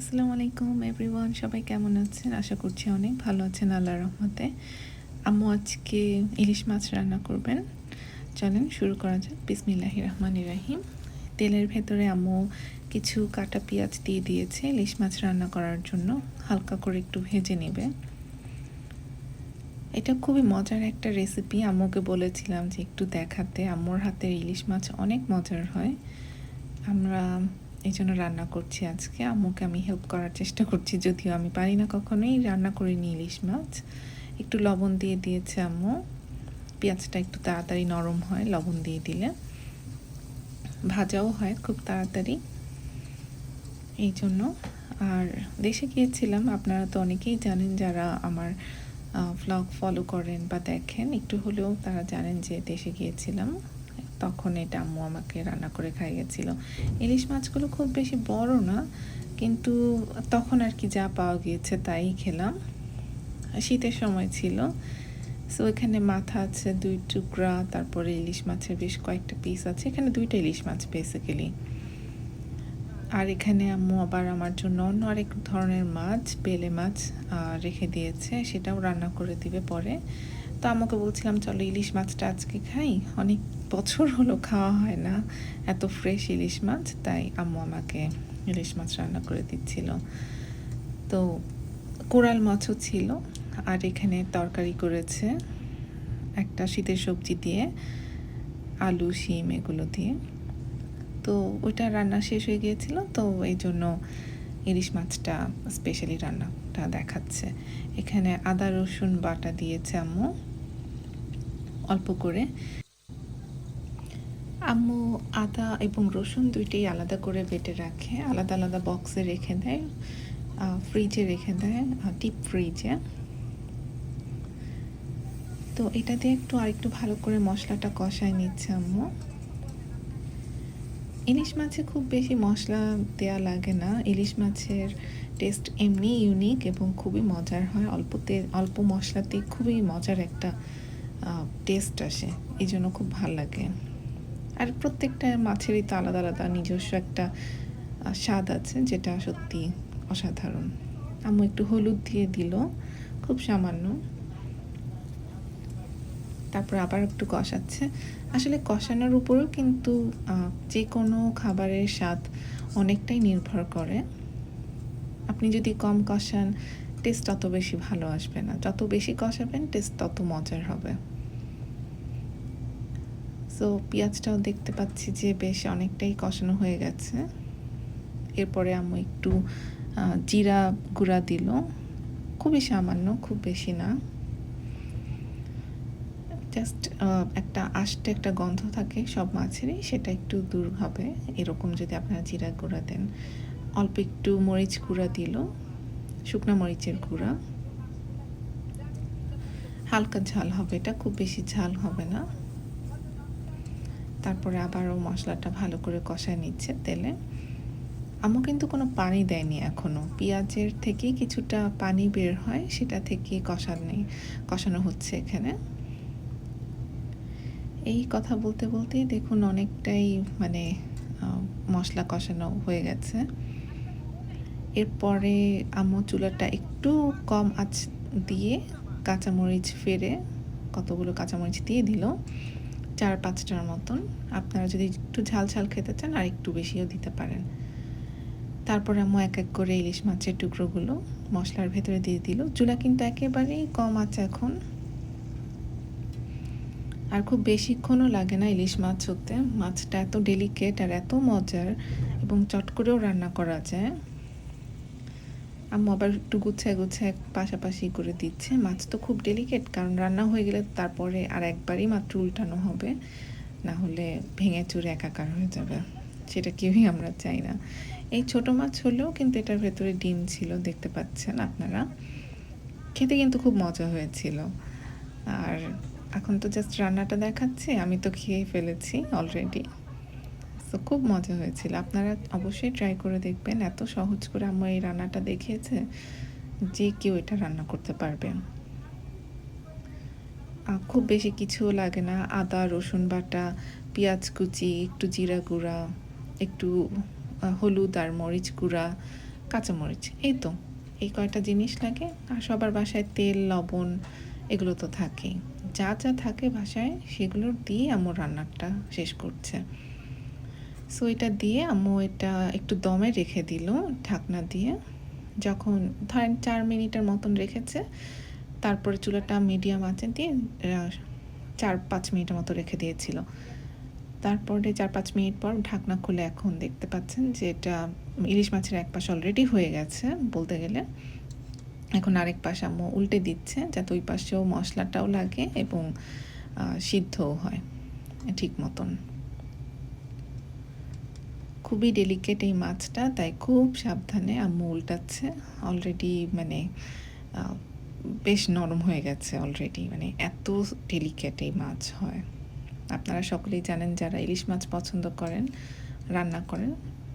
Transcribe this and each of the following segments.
আসসালামু আলাইকুম এভরিওয়ান, সবাই কেমন আছেন? আশা করছি অনেক ভালো আছেন আল্লাহর রহমতে। আম্মু আজকে ইলিশ মাছ রান্না করবেন। চলেন শুরু করা যাক। বিসমিল্লাহ রহমান রাহিম। তেলের ভেতরে আম্মু কিছু কাটা পেঁয়াজ দিয়ে দিয়েছে ইলিশ মাছ রান্না করার জন্য। হালকা করে একটু ভেজে নেবে। এটা খুবই মজার একটা রেসিপি। আম্মুকে বলেছিলাম যে একটু দেখাতে। আম্মুর হাতের ইলিশ মাছ অনেক মজার হয়। আমরা এই জন্য রান্না করছি আজকে। আম্মুকে আমি হেল্প করার চেষ্টা করছি, যদিও আমি পারি না কখনোই। রান্না করিনি ইলিশ মাছ। একটু লবণ দিয়ে দিয়েছে আম্মু। পেঁয়াজটা একটু তাড়াতাড়ি নরম হয়, লবণ দিয়ে দিলে। ভাজাও হয় খুব তাড়াতাড়ি। এই জন্য আর দেশে গিয়েছিলাম, আপনারা তো অনেকেই জানেন যারা আমার ভ্লগ ফলো করেন বা দেখেন, একটু হলেও তারা জানেন যে দেশে গিয়েছিলাম। তখন এটা আম্মু আমাকে রান্না করে খাইয়েছিল। ইলিশ মাছগুলো খুব বেশি বড় না, কিন্তু তখন আর কি যা পাওয়া গিয়েছে তাই খেলাম। শীতের সময় ছিল সো এখানে মাথা আছে দুই টুকরা, তারপরে ইলিশ মাছের বেশ কয়েকটা পিস আছে, এখানে দুইটা ইলিশ মাছ বেসিক্যালি আর এখানে আম্মু আবার আমার জন্য অন্য আরেক ধরনের মাছ, বেলে মাছ রেখে দিয়েছে, সেটাও রান্না করে দিবে পরে। তো আমাকে বলছিলাম, চলো ইলিশ মাছটা আজকে খাই, অনেক বছর হলো খাওয়া হয় না। এত ফ্রেশ ইলিশ মাছ, তাই আম্মু আমাকে ইলিশ মাছ রান্না করে দিচ্ছিল। তো কোরাল মাছও ছিল, আর এখানে তরকারি করেছে একটা শীতের সবজি দিয়ে, আলু, শিম এগুলো দিয়ে। তো ওইটা রান্না শেষ হয়ে গিয়েছিল, তো এই জন্য ইলিশ মাছটা স্পেশালি রান্নাটা দেখাচ্ছে। এখানে আদা, রসুন বাটা দিয়েছে আম্মু, অল্প করে। আম্মু আদা এবং রসুন দুইটাই আলাদা করে বেটে রাখে, আলাদা আলাদা বক্সে রেখে দেয় ফ্রিজে রেখে দেয় ডিপ ফ্রিজে তো এটা দিয়ে একটু আরেকটু ভালো করে মশলাটা কষায় নিচ্ছে আম্মু। ইলিশ মাছে খুব বেশি মশলা দেয়া লাগে না। ইলিশ মাছের টেস্ট এমনি ইউনিক এবং খুবই মজার হয়। অল্প অল্প মশলাতে খুবই মজার একটা টেস্ট আসে। এই জন্য খুব ভালো লাগে। আর প্রত্যেকটা মাছেরই তো আলাদা আলাদা নিজস্ব একটা স্বাদ আছে যেটা সত্যি অসাধারণ। আম্মু একটু হলুদ দিয়ে দিল, খুব সামান্য। তারপর আবার একটু কষাচ্ছে। আসলে কষানোর উপরেও কিন্তু যে কোনো খাবারের স্বাদ অনেকটাই নির্ভর করে। আপনি যদি কম কষান টেস্ট তত বেশি ভালো আসবে না। যত বেশি কষাবেন টেস্ট তত মজার হবে। সো পেঁয়াজটাও দেখতে পাচ্ছি যে বেশ অনেকটাই কষানো হয়ে গেছে। এরপরে আমি একটু জিরা গুঁড়া দিল। খুবই সামান্য, খুব বেশি না। জাস্ট একটা আষ্টে একটা গন্ধ থাকে সব মাছেরই, সেটা একটু দূর হবে। এরকম যদি আপনারা জিরা গুঁড়া দেন। অল্প একটু মরিচ গুঁড়া দিল, শুকনা মরিচের গুঁড়া। হালকা ঝাল হবে, এটা খুব বেশি ঝাল হবে না। তারপরে আবারও মশলাটা ভালো করে কষায় নিচ্ছে তেলে। আমু কিন্তু কোনো পানি দেয়নি এখনও পেঁয়াজের থেকে কিছুটা পানি বের হয়, সেটা থেকে কষানি কষানো হচ্ছে এখানে। এই কথা বলতে বলতেই দেখুন অনেকটাই মানে মশলা কষানো হয়ে গেছে। এরপরে আম্মু চুলাটা একটু কম আঁচ দিয়ে কাঁচামরিচ ফেরে কতগুলো কাঁচামরিচ দিয়ে দিল। চার পাঁচটার মতন। আপনারা যদি একটু ঝাল ঝাল খেতে চান, আর একটু বেশিও দিতে পারেন। তারপর আম্মু এক এক করে ইলিশ মাছের টুকরোগুলো মশলার ভেতরে দিয়ে দিল। চুলা কিন্তু একেবারেই কম আছে এখন। আর খুব বেশিক্ষণও লাগে না ইলিশ মাছ হতে। মাছটা এত ডেলিকেট আর এত মজার এবং চট করেও রান্না করা যায়। আম্মু আবার একটু গুছায় গুছায় পাশাপাশি করে দিচ্ছে। মাছ তো খুব ডেলিকেট কারণ রান্না হয়ে গেলে তারপরে আর একবারই মাত্র উল্টানো হবে। না হলে ভেঙে চুরে একাকার হয়ে যাবে। সেটা কেউই আমরা চাই না। এই ছোট মাছ হলেও কিন্তু এটার ভেতরে ডিম ছিল, দেখতে পাচ্ছেন আপনারা। খেতে কিন্তু খুব মজা হয়েছিল। আর এখন তো জাস্ট রান্নাটা দেখাচ্ছি, আমি তো খেয়েই ফেলেছি অলরেডি তো খুব মজা হয়েছিল। আপনারা অবশ্যই ট্রাই করে দেখবেন। এত সহজ করে আমার এই রান্নাটা দেখিয়েছে যে কেউ এটা রান্না করতে পারবে। খুব বেশি কিছুও লাগে না। আদা, রসুন বাটা, পেঁয়াজ কুচি, একটু জিরা গুঁড়া, একটু হলুদ আর মরিচ গুঁড়া, কাঁচামরিচ। এই তো। এই কয়টা জিনিস লাগে। আর সবার বাসায় তেল, লবণ এগুলো তো থাকেই। যা যা থাকে বাসায় সেগুলো দিয়ে আমার রান্নাটা শেষ করছে। সো এটা দিয়ে আম্মু এটা একটু দমে রেখে দিল, ঢাকনা দিয়ে। যখন ধরেন চার মিনিটের মতন রেখেছে, তারপরে চুলাটা মিডিয়াম আছে দিয়ে চার পাঁচ মিনিটের মতো রেখে দিয়েছিল। তারপরে চার পাঁচ মিনিট পর ঢাকনা খুলে এখন দেখতে পাচ্ছেন যে এটা ইলিশ মাছের এক পাশ অলরেডি হয়ে গেছে বলতে গেলে। এখন আরেক পাশ আম্মু উল্টে দিচ্ছে যাতে ওই পাশেও মশলাটাও লাগে এবং সিদ্ধও হয় ঠিক মতন। খুবই ডেলিকেট এই মাছটা, তাই খুব সাবধানে আম্মু উল্টাচ্ছে। অলরেডি মানে বেশ নরম হয়ে গেছে অলরেডি মানে এত ডেলিকেট এই মাছ হয়। আপনারা সকলেই জানেন যারা ইলিশ মাছ পছন্দ করেন, রান্না করেন,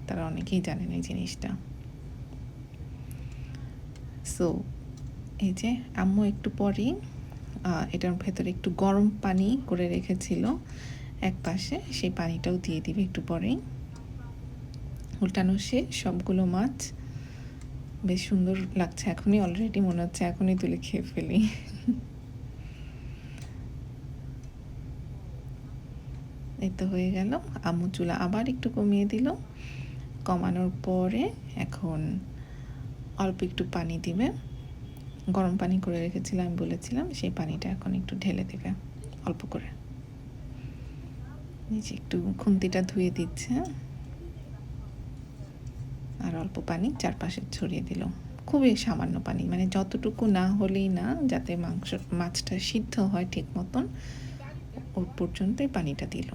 তারা অনেকেই জানেন এই জিনিসটা। সো এই যে আম্মু একটু পরেই এটার ভেতরে একটু গরম পানি করে রেখেছিল এক পাশে সেই পানিটাও দিয়ে দিবে একটু পরেই। উল্টানো শেষ, সবগুলো মাছ। বেশ সুন্দর লাগছে এখনই অলরেডি মনে হচ্ছে এখনই তুলে খেয়ে ফেলি। এই তো হয়ে গেল, আম্মু চুলা আবার একটু কমিয়ে দিল। কমানোর পরে এখন অল্প একটু পানি দিবে। গরম পানি করে রেখেছিলাম, বলেছিলাম, সেই পানিটা এখন একটু ঢেলে দেবে, অল্প করে। নিচে একটু খুন্তিটা ধুয়ে দিচ্ছে। অল্প পানি চারপাশে ছড়িয়ে দিল। খুবই সামান্য পানি মানে যতটুকু না হলেই না, যাতে মাংস, মাছটা সিদ্ধ হয় ঠিক মতন ওর পর্যন্তই পানিটা দিল।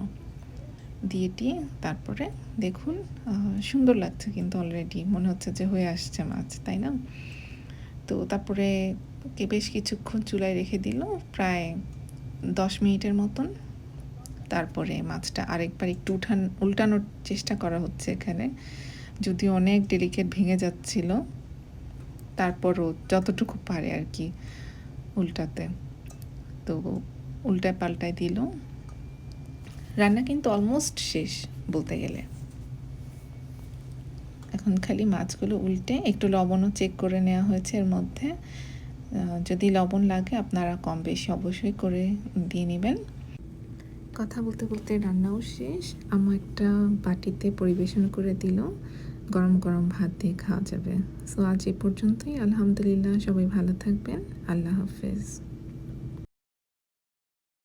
দিয়ে দিয়ে তারপরে দেখুন সুন্দর লাগছে কিন্তু অলরেডি মনে হচ্ছে যে হয়ে আসছে মাছ, তাই না? তো তারপরে কে বেশ কিছুক্ষণ চুলায় রেখে দিল, প্রায় দশ মিনিটের মতন। তারপরে মাছটা আরেকবার একটু উঠান, উল্টানোর চেষ্টা করা হচ্ছে এখানে। যদিও অনেক ডেলিকেট ভেঙে যাচ্ছিল তারপরও যতটুকু পারে আর কি উল্টাতে। তো উল্টায় পাল্টায় দিল। রান্না কিন্তু অলমোস্ট শেষ বলতে গেলে। এখন খালি মাছগুলো উল্টে একটু লবণও চেক করে নেওয়া হয়েছে এর মধ্যে। যদি লবণ লাগে আপনারা কম বেশি অবশ্যই করে দিয়ে নেবেন। কথা বলতে বলতে রান্নাও শেষ। আমার একটা বাটিতে পরিবেশন করে দিল। গরম গরম ভাত দিয়ে খাওয়া যাবে। সো আজ এ পর্যন্তই। আলহামদুলিল্লাহ, সবাই ভালো থাকবেন। আল্লাহ হাফেজ।